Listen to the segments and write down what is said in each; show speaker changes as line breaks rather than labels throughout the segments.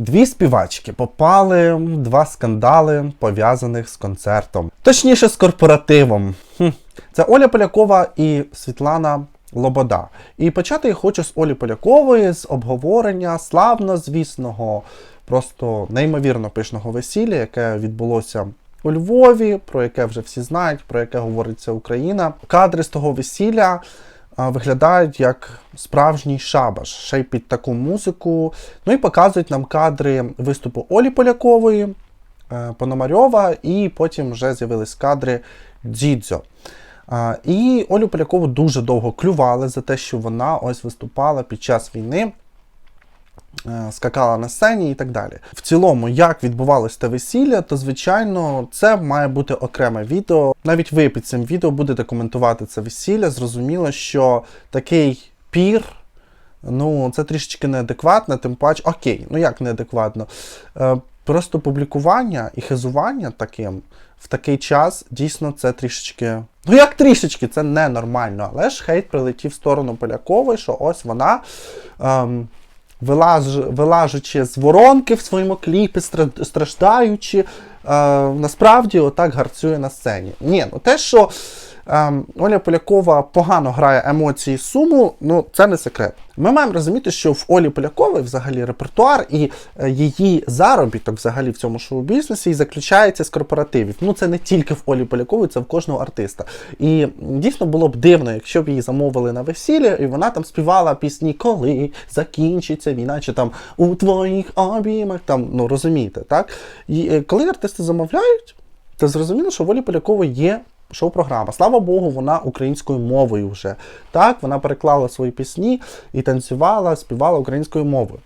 Дві співачки попали два скандали, пов'язаних з концертом. Точніше, з корпоративом. Хм. Це Оля Полякова і Світлана Лобода. І почати я хочу з Олі Полякової, з обговорення славно звісного, просто неймовірно пишного весілля, яке відбулося у Львові, про яке вже всі знають, про яке говориться Україна. Кадри з того весілля виглядають як справжній шабаш, ще й під таку музику. Ну і показують нам кадри виступу Олі Полякової, е, Пономарьова, і потім вже з'явились кадри Дзідзьо. І Олю Полякову дуже довго клювали за те, що вона ось виступала під час війни, скакала на сцені і так далі. В цілому, як відбувалось те весілля, то звичайно це має бути окреме відео. Навіть ви під цим відео будете коментувати це весілля. Зрозуміло, що такий пір. Ну, це трішечки неадекватно, тим паче, окей, ну як неадекватно. Е, просто публікування і хизування таким в такий час дійсно це трішечки. Ну як трішечки, це ненормально. Але ж хейт прилетів в сторону Полякової, що ось вона. Ем, Вилаж, вилажучи з воронки в своєму кліпі, страждаючи, е, насправді отак гарцює на сцені. Ні, ну те, що Оля Полякова погано грає емоції суму, ну це не секрет. Ми маємо розуміти, що в Олі Полякової взагалі репертуар і е, її заробіток взагалі в цьому шоу-бізнесі і заключається з корпоративів. Ну це не тільки в Олі Полякової, це в кожного артиста. І дійсно було б дивно, якщо б її замовили на весілля, і вона там співала пісні, коли закінчиться війна, чи там у твоїх обіймах, там, ну розумієте, так? І е, коли артисти замовляють, то зрозуміло, що в Олі Полякової є шоу-програма. Слава Богу, вона українською мовою вже. Так, вона переклала свої пісні і танцювала, співала українською мовою.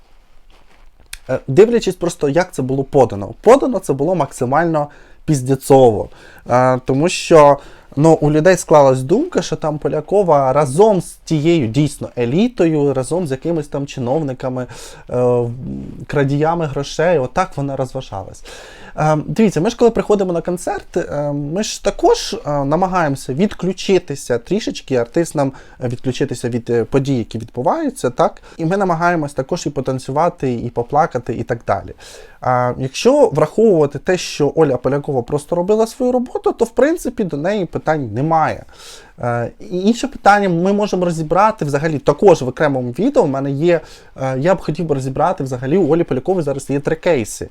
Е, Дивлячись просто, як це було подано. Подано це було максимально піздєцово. Е, Тому що ну, у людей склалась думка, що там Полякова разом з тією дійсно елітою, разом з якимись там чиновниками, е, крадіями грошей, отак вона розважалась. Е, Дивіться, ми ж коли приходимо на концерт, е, ми ж також е, намагаємося відключитися трішечки, артист нам е, відключитися від подій, які відбуваються, так? І ми намагаємось також і потанцювати, і поплакати, і так далі. А якщо враховувати те, що Оля Полякова просто робила свою роботу, то в принципі до неї питань немає. Е, і інше питання ми можемо розібрати взагалі також в окремому відео. У мене є. е, Я б хотів би розібрати взагалі у Олі Полякової зараз є три кейси.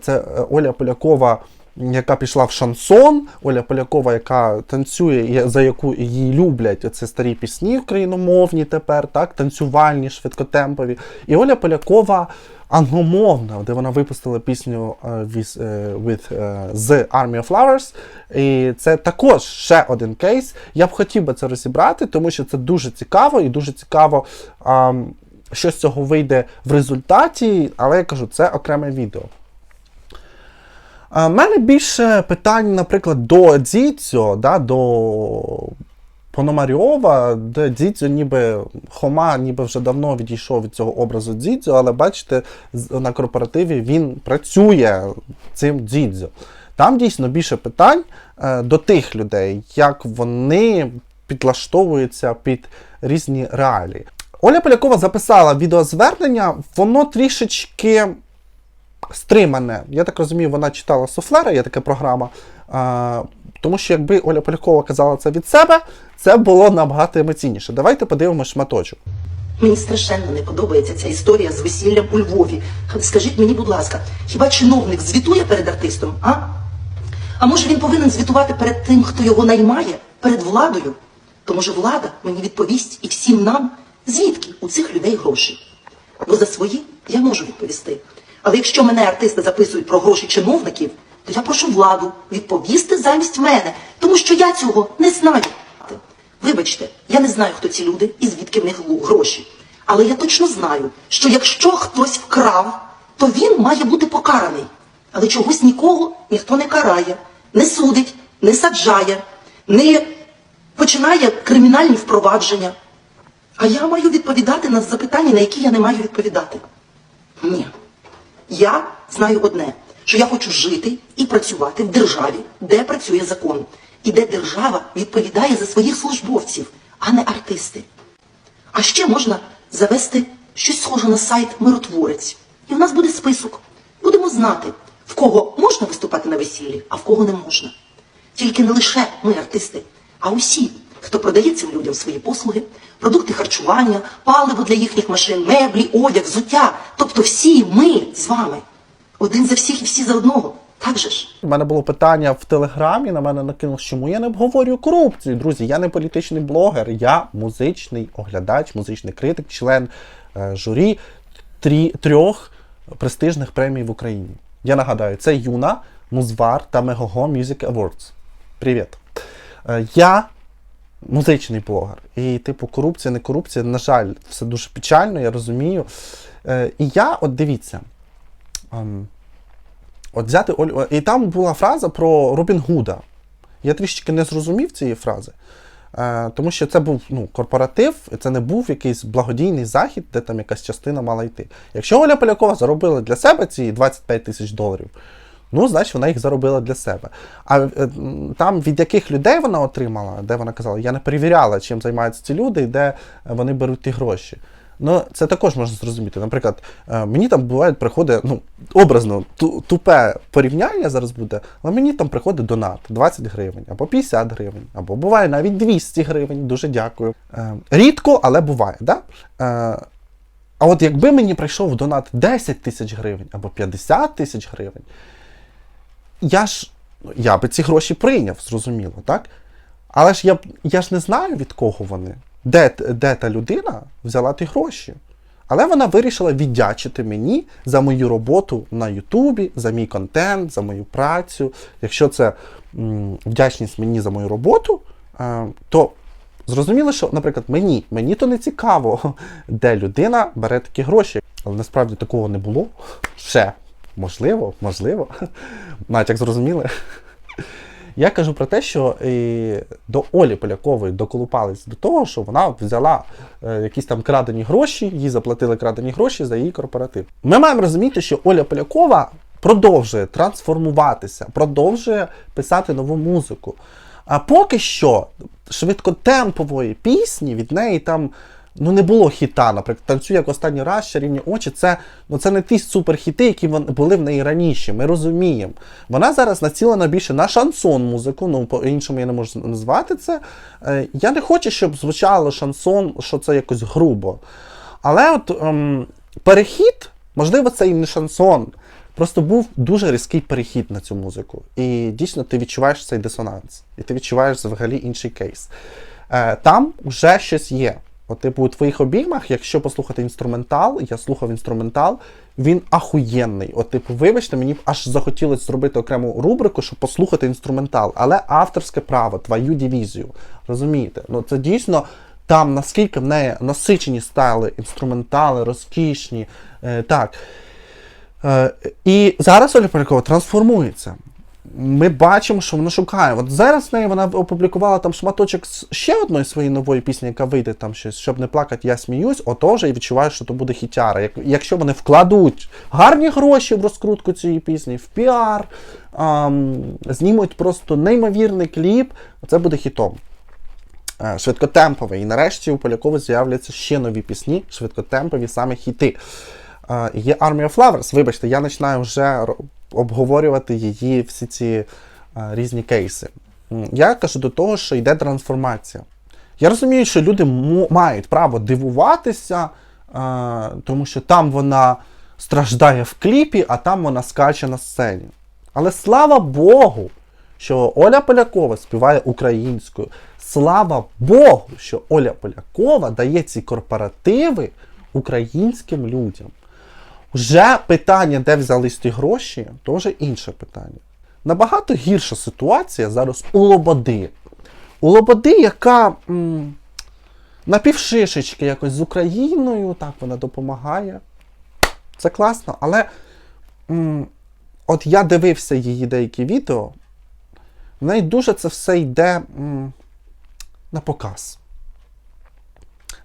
Це е, Оля Полякова. Яка пішла в шансон, Оля Полякова, яка танцює, за яку її люблять це старі пісні україномовні тепер, так, танцювальні, швидкотемпові. І Оля Полякова англомовна, де вона випустила пісню е, with, е, with, е, з Army of Flowers. І це також ще один кейс. Я б хотів би це розібрати, тому що це дуже цікаво і дуже цікаво, що з цього вийде в результаті, але я кажу, це окреме відео. У мене більше питань, наприклад, до Дзіцьо, да, до Пономарьова, де Дзідзьо ніби Хома ніби вже давно відійшов від цього образу Дзідзьо, але бачите, на корпоративі він працює цим Дзідзьо. Там дійсно більше питань е, до тих людей, як вони підлаштовуються під різні реалії. Оля Полякова записала відеозвернення, воно трішечки стримане. Я так розумію, вона читала суфлера, є така програма. А, тому що якби Оля Полякова казала це від себе, це було набагато емоційніше. Давайте подивимось шматочок.
Мені страшенно не подобається ця історія з весіллям у Львові. Скажіть мені, будь ласка, хіба чиновник звітує перед артистом, а? А може він повинен звітувати перед тим, хто його наймає, перед владою? То може влада мені відповість і всім нам, звідки у цих людей гроші? Бо за свої я можу відповісти. Але якщо мене артисти записують про гроші чиновників, то я прошу владу відповісти замість мене, тому що я цього не знаю. Вибачте, я не знаю, хто ці люди і звідки в них гроші. Але я точно знаю, що якщо хтось вкрав, то він має бути покараний. Але чогось нікого ніхто не карає, не судить, не саджає, не починає кримінальні впровадження. А я маю відповідати на запитання, на які я не маю відповідати. Ні. Я знаю одне, що я хочу жити і працювати в державі, де працює закон, і де держава відповідає за своїх службовців, а не артисти. А ще можна завести щось схоже на сайт Миротворець, І в нас буде список. Будемо знати, в кого можна виступати на весіллі, а в кого не можна. Тільки не лише ми, артисти, а усі, хто продає цим людям свої послуги, продукти харчування, паливо для їхніх машин, меблі, одяг, взуття. Тобто всі ми з вами. Один за всіх і всі за одного. Так же ж?
У мене було питання в телеграмі, на мене накинуло, чому я не обговорюю корупцію. Друзі, я не політичний блогер, я музичний оглядач, музичний критик, член е, журі трі, трьох престижних премій в Україні. Я нагадаю, це Юна, Музвар та Мегого Music Awards. Привіт. Е, я музичний блогер. І, типу, корупція, не корупція, на жаль, все дуже печально, я розумію. Е, і я, от дивіться. ем, От взяти Олю. І там була фраза про Робін Гуда. Я трішечки не зрозумів цієї фрази. Е, тому що це був ну, корпоратив, це не був якийсь благодійний захід, де там якась частина мала йти. Якщо Оля Полякова заробила для себе ці 25 тисяч доларів, ну, значить, вона їх заробила для себе. А е, там від яких людей вона отримала, де вона казала, я не перевіряла, чим займаються ці люди і де вони беруть ті гроші. Ну, це також можна зрозуміти. Наприклад, е, мені там буває приходить, ну, образно, тупе порівняння зараз буде, але мені там приходить донат 20 гривень, або 50 гривень, або буває навіть 200 гривень. Дуже дякую. Е, Рідко, але буває, да? А от якби мені прийшов донат 10 тисяч гривень або 50 тисяч гривень, я ж я би ці гроші прийняв, зрозуміло, так? Але ж я, я ж не знаю, від кого вони, де, де та людина взяла ті гроші. Але вона вирішила віддячити мені за мою роботу на Ютубі, за мій контент, за мою працю. Якщо це м, вдячність мені за мою роботу, е, то зрозуміло, що, наприклад, мені, мені то не цікаво, де людина бере такі гроші. Але насправді такого не було. Ще. Можливо, можливо. Навіть як зрозуміли. Я кажу про те, що і до Олі Полякової доколупались до того, що вона взяла е, якісь там крадені гроші, їй заплатили крадені гроші за її корпоратив. Ми маємо розуміти, що Оля Полякова продовжує трансформуватися, продовжує писати нову музику. А поки що швидкотемпової пісні від неї там ну не було хіта, наприклад, танцює як останній раз, чарівні очі. Це, ну, це не ті суперхіти, які вон- були в неї раніше. Ми розуміємо. Вона зараз націлена більше на шансон музику, ну по-іншому я не можу назвати це. Е, Я не хочу, щоб звучало шансон, що це якось грубо. Але от ем, перехід, можливо, це і не шансон. Просто був дуже різкий перехід на цю музику. І дійсно ти відчуваєш цей дисонанс. І ти відчуваєш взагалі інший кейс. Е, там вже щось є. От, типу, у твоїх обіймах, якщо послухати інструментал, я слухав інструментал, він ахуєнний. От, типу, вибачте, мені б аж захотілося зробити окрему рубрику, щоб послухати інструментал, але авторське право, твою дивізію. Розумієте? Ну це дійсно там наскільки в неї насичені стали інструментали, розкішні. Е, так. Е, і зараз Оля Полякова трансформується. Ми бачимо, що вона шукає. От зараз в неї вона опублікувала там шматочок ще одної своєї нової пісні, яка вийде там щось, щоб не плакати, я сміюсь, ото вже і відчуваю, що то буде хітяра. Як, якщо вони вкладуть гарні гроші в розкрутку цієї пісні, в піар, ам, знімуть просто неймовірний кліп, це буде хітом. Е, Швидкотемповий. І нарешті у Полякової з'являться ще нові пісні, швидкотемпові саме хіти. Є Army of Lovers, вибачте, я починаю вже обговорювати її всі ці різні кейси. Я кажу до того, що йде трансформація. Я розумію, що люди мають право дивуватися, тому що там вона страждає в кліпі, а там вона скаче на сцені. Але слава Богу, що Оля Полякова співає українською. Слава Богу, що Оля Полякова дає ці корпоративи українським людям. Вже питання, де взялись ті гроші, вже інше питання. Набагато гірша ситуація зараз у Лободи. У Лободи, яка м, напівшишечки якось з Україною, так вона допомагає. Це класно, але м, от я дивився її деякі відео, в неї дуже це все йде м, на показ.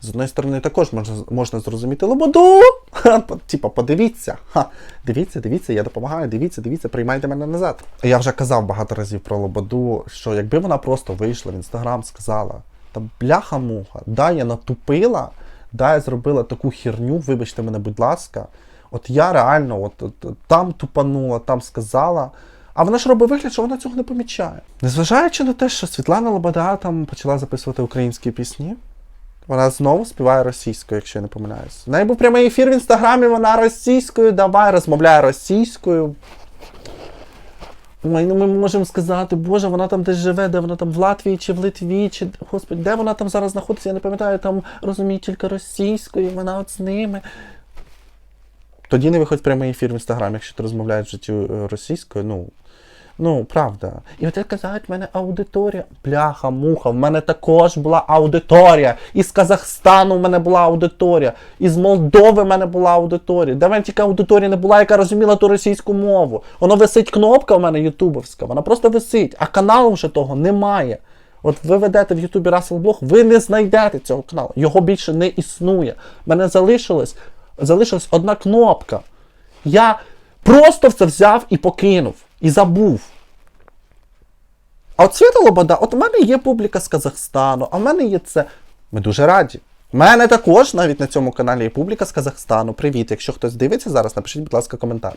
З одної сторони, також можна, можна зрозуміти лободу. Ха, Типа, подивіться. Ха, дивіться, дивіться, я допомагаю, дивіться, дивіться, приймайте мене назад. Я вже казав багато разів про лободу, що якби вона просто вийшла в інстаграм, сказала: та бляха-муха, да, я натупила, да, я зробила таку херню, вибачте мене, будь ласка. От я реально от, от, там тупанула, там сказала. А вона ж робить вигляд, що вона цього не помічає. Незважаючи на те, що Світлана Лобода там почала записувати українські пісні, вона знову співає російською, якщо я не помиляюсь. В неї був прямий ефір в інстаграмі, вона російською, давай, розмовляє російською. Ой, ну ми можемо сказати, Боже, вона там десь живе, де вона там в Латвії чи в Литві, чи Господи, де вона там зараз знаходиться, я не пам'ятаю, там розуміє тільки російською, вона от з ними. Тоді не виходь прямий ефір в інстаграмі, якщо ти розмовляєш в житті е, російською, ну. Ну, правда. І от казати, в мене аудиторія. Бляха, муха, в мене також була аудиторія. Із Казахстану в мене була аудиторія. Із Молдови в мене була аудиторія. Де в мене тільки аудиторія не була, яка розуміла ту російську мову. Воно висить кнопка в мене ютубовська, вона просто висить, а каналу вже того немає. От ви ведете в Ютубі Расселблог, ви не знайдете цього каналу. Його більше не існує. В мене залишилась, залишилась одна кнопка. Я просто це взяв і покинув. І забув. А от Світа Лобода, от у мене є публіка з Казахстану, а в мене є це. Ми дуже раді. У мене також навіть на цьому каналі є публіка з Казахстану. Привіт, якщо хтось дивиться зараз, напишіть, будь ласка, коментар.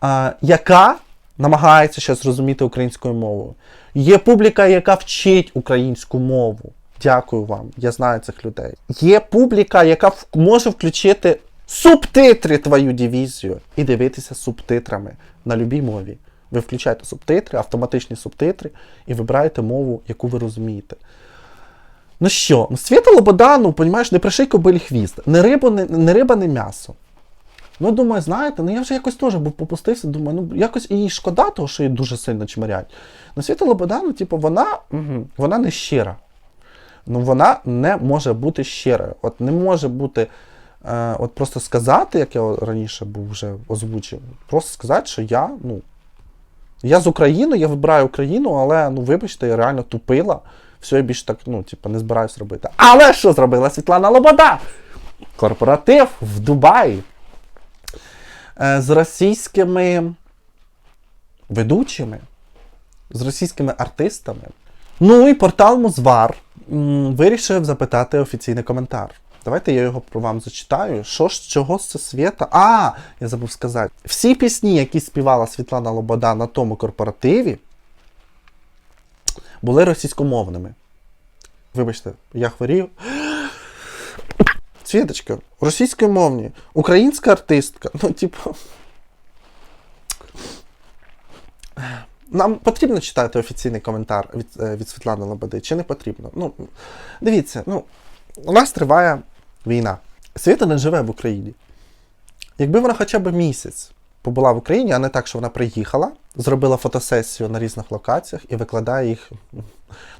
А, яка намагається ще зрозуміти українською мовою. Є публіка, яка вчить українську мову. Дякую вам, я знаю цих людей. Є публіка, яка може включити субтитри твою дивізію і дивитися субтитрами на любій мові. Ви включаєте субтитри, автоматичні субтитри, і вибираєте мову, яку ви розумієте. Ну що, Світа Лобода, ну, понімаєш, не приший кобилі хвіст, не риба, не, не риба, не м'ясо. Ну, думаю, знаєте, ну я вже якось теж був попустився, думаю, ну якось їй шкода, того, що її дуже сильно чмирять. Ну, Світа Лобода, ну, типу, вона, угу, вона не щира. Ну, вона не може бути щирою. От не може бути. Е, от просто сказати, як я раніше був вже озвучив, просто сказати, що я, ну. Я з України, я вибираю Україну, але ну вибачте, я реально тупила. Все, я більше так, ну, типу, не збираюсь робити. Але що зробила Світлана Лобода? Корпоратив в Дубаї е, з російськими ведучими, з російськими артистами. Ну і портал Музвар вирішив запитати офіційний коментар. Давайте я його про вам зачитаю. Що ж, чого це свята? А, я забув сказати. Всі пісні, які співала Світлана Лобода на тому корпоративі, були російськомовними. Вибачте, я хворів. Світочка, російськомовні, українська артистка. Ну, типу. Нам потрібно читати офіційний коментар від, е, від Світлани Лободи, чи не потрібно? Ну, дивіться, ну, у нас триває війна. Світа не живе в Україні. Якби вона хоча б місяць побула в Україні, а не так, що вона приїхала, зробила фотосесію на різних локаціях і викладає їх.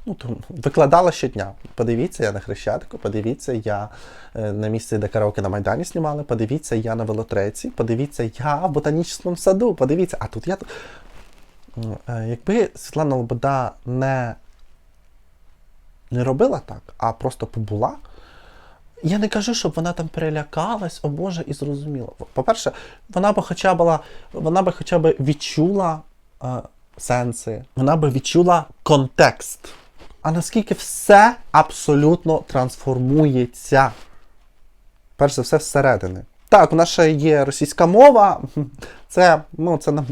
Ну, то викладала щодня. Подивіться, я на Хрещатику, подивіться, я е, на місці, де караоке на Майдані знімали, подивіться, я на велотреці, подивіться, я в ботанічному саду, подивіться, а тут я. е, Якби Світлана Лобода не, не робила так, а просто побула, я не кажу, щоб вона там перелякалась, о Боже, і зрозуміла. По-перше, вона би хоча була, вона би хоча б відчула е, сенси, вона би відчула контекст. А наскільки все абсолютно трансформується. Перш за все, зсередини. Так, у нас ще є російська мова. Це, ну, це нам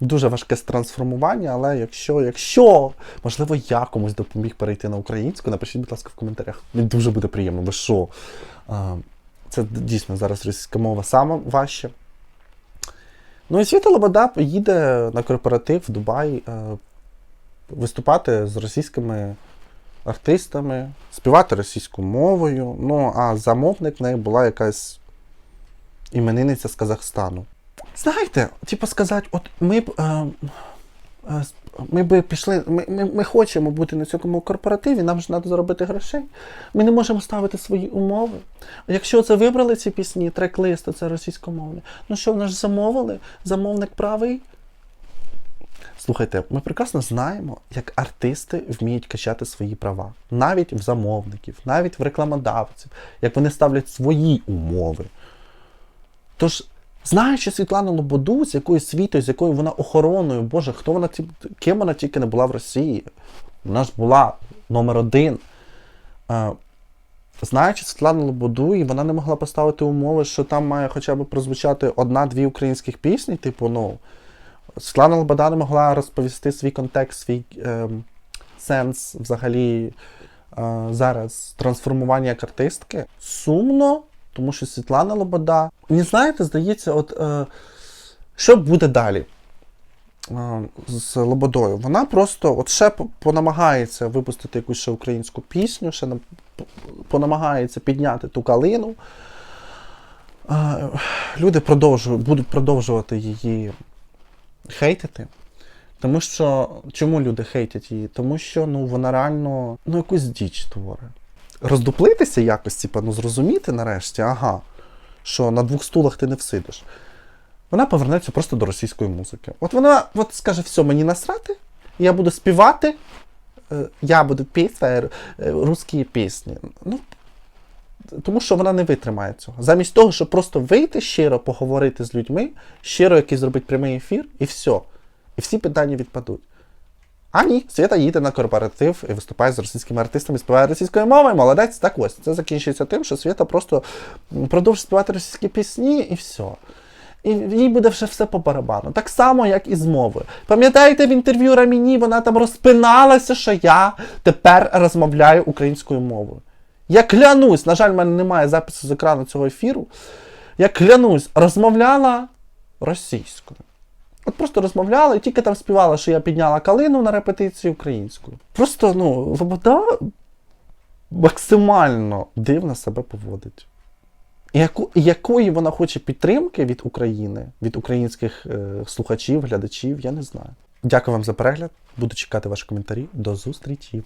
дуже важке трансформування, але якщо, якщо, можливо, я комусь допоміг перейти на українську, напишіть, будь ласка, в коментарях. Мені дуже буде приємно, ви що? Це дійсно зараз російська мова саме важче. Ну і Світа Лобода їде на корпоратив в Дубай е, виступати з російськими артистами, співати російською мовою. Ну, а замовник в неї була якась іменинниця з Казахстану. Знаєте, типу сказати, от ми б. Е, е, ми би пішли, ми, ми, ми хочемо бути на цьому корпоративі, нам ж треба заробити грошей. Ми не можемо ставити свої умови. Якщо це вибрали ці пісні, трек-лист, то це російськомовні. Ну що, вони ж замовили? Замовник правий. Слухайте, ми прекрасно знаємо, як артисти вміють качати свої права. Навіть в замовників, навіть в рекламодавців, як вони ставлять свої умови. Тож, знаючи Світлану Лободу, з якою світою, з якою вона охороною, Боже, хто вона ким вона тільки не була в Росії. Вона ж була номер один е, знаючи Світлану Лободу, і вона не могла поставити умови, що там має хоча б прозвучати одна-дві українських пісні, типу, ну. Світлана Лобода не могла розповісти свій контекст, свій ем, сенс взагалі е, зараз трансформування як артистки. Сумно, тому що Світлана Лобода. Мені знаєте, здається, от е, що буде далі е, з Лободою? Вона просто от ще понамагається випустити якусь ще українську пісню, ще п- понамагається підняти ту калину. Е, люди продовжують, будуть продовжувати її хейтити. Тому що чому люди хейтять її? Тому що ну, вона реально ну, якусь діч творить. Роздуплитися якось, типа, ну зрозуміти нарешті, ага, що на двох стулах ти не всидиш. Вона повернеться просто до російської музики. От вона от скаже, все, мені насрати, я буду співати, е, я буду піти е, русські пісні. Ну, тому що вона не витримає цього. Замість того, щоб просто вийти щиро поговорити з людьми, щиро якийсь зробити прямий ефір, і все. І всі питання відпадуть. А ні, Свята їде на корпоратив і виступає з російськими артистами, співає російською мовою, молодець. Так ось. Це закінчується тим, що Свята просто м, продовжить співати російські пісні і все. І їй буде вже все по барабану. Так само, як і з мовою. Пам'ятаєте в інтерв'ю Раміні, вона там розпиналася, що я тепер розмовляю українською мовою. Я клянусь, на жаль, в мене немає запису з екрану цього ефіру. Я клянусь, розмовляла російською. От просто розмовляла і тільки там співала, що я підняла калину на репетицію українською. Просто, ну, Лобода максимально дивно себе поводить. Яку, якої вона хоче підтримки від України, від українських е, слухачів, глядачів, я не знаю. Дякую вам за перегляд. Буду чекати ваші коментарі. До зустрічі!